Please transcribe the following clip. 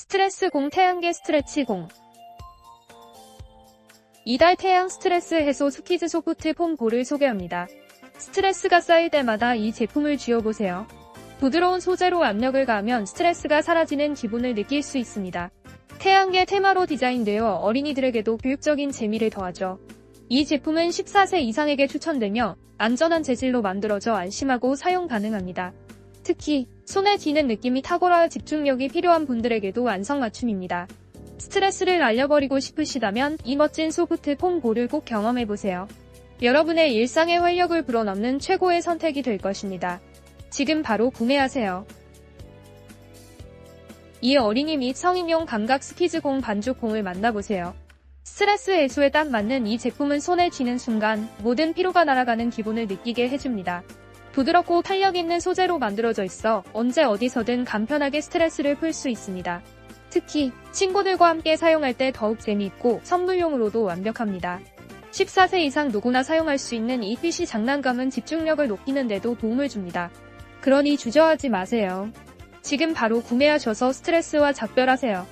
스트레스 공 태양계 스트레치 공 이달 태양 스트레스 해소 스키즈 소프트 폼 볼을 소개합니다. 스트레스가 쌓일 때마다 이 제품을 쥐어보세요. 부드러운 소재로 압력을 가하면 스트레스가 사라지는 기분을 느낄 수 있습니다. 태양계 테마로 디자인되어 어린이들에게도 교육적인 재미를 더하죠. 이 제품은 14세 이상에게 추천되며 안전한 재질로 만들어져 안심하고 사용 가능합니다. 특히 손에 쥐는 느낌이 탁월한 집중력이 필요한 분들에게도 안성맞춤입니다. 스트레스를 날려버리고 싶으시다면 이 멋진 소프트 폼 볼을 꼭 경험해보세요. 여러분의 일상에 활력을 불어넣는 최고의 선택이 될 것입니다. 지금 바로 구매하세요. 이 어린이 및 성인용 감각 스키즈공 반죽공을 만나보세요. 스트레스 해소에 딱 맞는 이 제품은 손에 쥐는 순간 모든 피로가 날아가는 기분을 느끼게 해줍니다. 부드럽고 탄력 있는 소재로 만들어져 있어 언제 어디서든 간편하게 스트레스를 풀 수 있습니다. 특히 친구들과 함께 사용할 때 더욱 재미있고 선물용으로도 완벽합니다. 14세 이상 누구나 사용할 수 있는 이 PC 장난감은 집중력을 높이는 데도 도움을 줍니다. 그러니 주저하지 마세요. 지금 바로 구매하셔서 스트레스와 작별하세요.